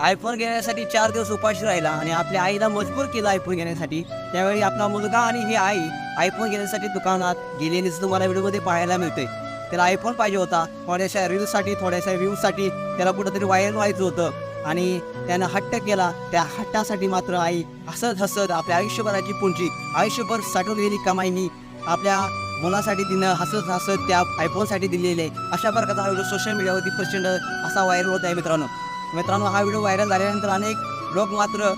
IPhone घेण्यासाठी चार दिवस उपाशी राहिला आणि आपल्या आईला मजबूर केला आयफोन घेण्यासाठी. त्यावेळी आपला मुलगा आणि ही आई आयफोन घेण्यासाठी दुकानात गेलेली तुम्हाला व्हिडिओमध्ये पाहायला मिळते त्याला आयफोन पाहिजे होता. थोड्याशा रील्ससाठी थोड्याशा व्ह्यूजसाठी त्याला कुठंतरी व्हायरल व्हायचं होतं. आणि त्यानं हट्ट केला. त्या हट्टासाठी मात्र आई हसत हसत आपल्या आयुष्यभराची पुंजी आयुष्यभर साठवलेली कमाईनी आपल्या मुलासाठी तिनं हसत हसत त्या आयफोनसाठी दिलेले आहे. अशा प्रकारचा हा व्हिडिओ सोशल मीडियावरती प्रचंड असा व्हायरल होत आहे मित्रांनो. मित्रांनो हा व्हिडिओ व्हायरल झाल्यानंतर अनेक लोक मात्र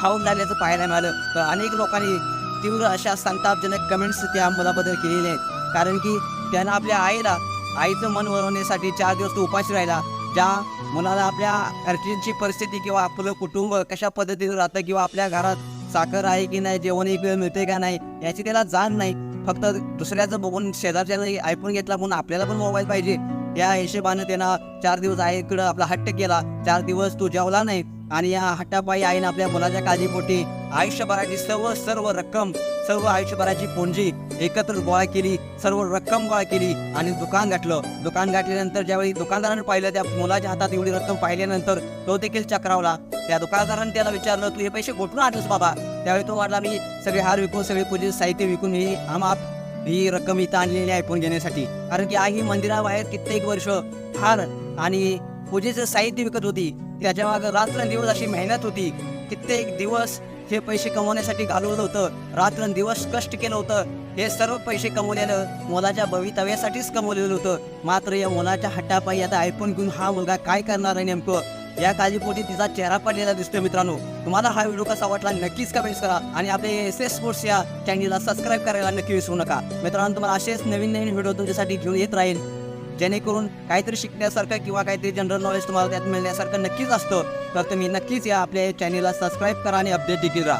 भावूक झाल्याचं पाहायला मिळालं. तर अनेक लोकांनी तीव्र अशा संतापजनक कमेंट्स त्या मुलाबद्दल केलेले आहेत. कारण की त्यानं आपल्या आईला आईचं मन वळवण्यासाठी चार दिवस तो उपाशी राहिला. ज्या मुलाला आपल्या घरच्यांची परिस्थिती किंवा आपलं कुटुंब कशा पद्धतीनं राहतं किंवा आपल्या घरात साखर आहे की नाही जेवण एक वेळ मिळते का नाही याची त्याला जाण नाही. फक्त दुसऱ्याचं बघून शेजारच्यानं ऐकून घेतला म्हणून आपल्याला पण मोबाईल पाहिजे. या हिशेबानं त्यानं चार दिवस आईकडं आपला हट्ट केला. चार दिवस तू जेवला नाही. आणि या हट्टापायी आईनं आपल्या मुलाच्या काळजीपोटी आयुष्यभराची सर्व सर्व रक्कम सर्व आयुष्यभराची पुंजी एकत्र गोळा केली. सर्व रक्कम गोळा केली आणि दुकान गाठलं. दुकान गाठल्यानंतर ज्यावेळी दुकानदारानं पाहिलं त्या मुलाच्या हातात एवढी रक्कम पाहिल्यानंतर तो देखील चक्रावला. त्या दुकानदारानं त्याला विचारलं तू हे पैसे कुठून आणलंस बाबा? त्यावेळी तो वाटला मी सगळे हार विकून सगळे पूजेचे साहित्य विकून ही आमाप ही रक्कम इथं आणलेली आहे आयफोन घेण्यासाठी. कारण की आई मंदिराबाहेर कित्येक वर्ष हार आणि पूजेचं साहित्य विकत होती. त्याच्या मागं रात्रंदिवस अशी मेहनत होती. कित्येक दिवस हे पैसे कमवण्यासाठी घालवलं होतं. रात्रंदिवस कष्ट केलं होतं. हे सर्व पैसे कमवलेलं मुलाच्या भवितव्यासाठीच कमवलेलं होतं. मात्र या मुलाच्या हट्टापायी आता आयफोन घेऊन हा मुलगा काय करणार आहे नेमकं? या काळजीपोटी तिचा चेहरा पडलेला दिसतोय मित्रांनो. तुम्हाला हा व्हिडिओ कसा वाटला नक्कीच कमेंट्स करा आणि आपले एस एस स्पोर्ट्स या चॅनलला सबस्क्राईब करायला नक्की विसरू नका. मित्रांनो तुम्हाला असेच नवीन नवीन व्हिडिओ तुमच्यासाठी घेऊन येत राहील. जेणेकरून काहीतरी शिकण्यासारखं किंवा काहीतरी जनरल नॉलेज तुम्हाला त्यात मिळण्यासारखं नक्कीच असतं. तर तुम्ही नक्कीच या आपल्या चॅनलला सबस्क्राईब करा आणि अपडेट देखील राहा.